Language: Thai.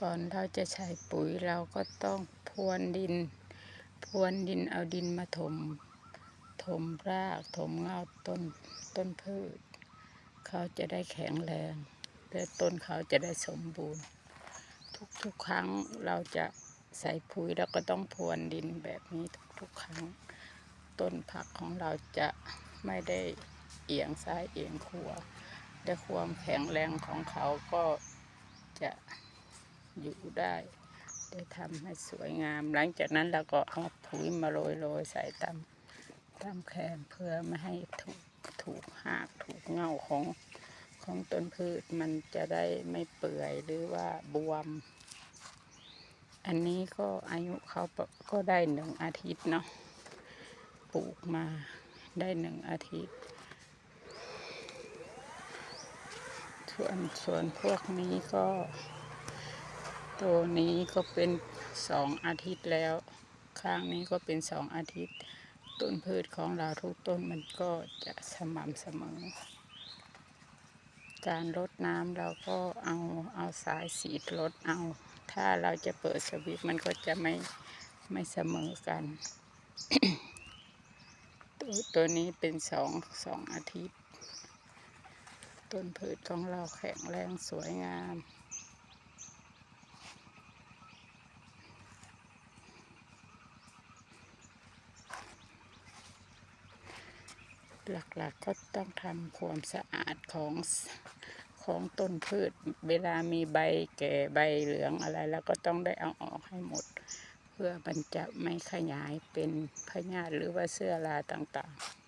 ก่อนเราจะใช้ปุ๋ยเราก็ต้องพรวนดิน พรวนดินเอาดินมาถม ถมรากถมเงาต้นต้นพืช เขาจะได้แข็งแรงและต้นเขาจะได้สมบูรณ์ ทุกๆครั้งเราจะใส่ปุ๋ยเราก็ต้องพรวนดินแบบนี้ทุกๆครั้ง ต้นผักของเราจะไม่ได้เอียงซ้ายเอียงขวาและความแข็งแรงของเขาก็จะ อยู่ได้ได้ทำให้สวยงาม หลังจากนั้นเราก็เอาปุ๋ยมาโรยโรยใส่ตามตามแขนเพื่อไม่ให้ถูกถูกหากถูกเงาของของต้นพืชมันจะได้ไม่เปื่อยหรือว่าบวม อันนี้ก็อายุเขาก็ได้หนึ่งอาทิตย์เนาะปลูกมาได้หนึ่งอาทิตย์ส่วนส่วนพวกนี้ก็ ตัวนี้ก็เป็นสองอาทิตย์แล้ว ข้างนี้ก็เป็นสองอาทิตย์ ต้นพืชของเราทุกต้นมันก็จะสม่ำเสมอ การรดน้ำเราก็เอาเอาสายสีดรดเอา ถ้าเราจะเปิดสวิตช์มันก็จะไม่ไม่เสมอกัน ตัวตัวนี้เป็นสองสองอาทิตย์ ต้นพืชของเราแข็งแรงสวยงาม หลักๆก็ต้องทำความสะอาดของของต้นพืช เวลามีใบแก่ใบเหลืองอะไร แล้วก็ต้องได้เอาออกให้หมด เพื่อมันจะไม่ขยายเป็นพยาธิหรือว่าเสื้อราต่างๆ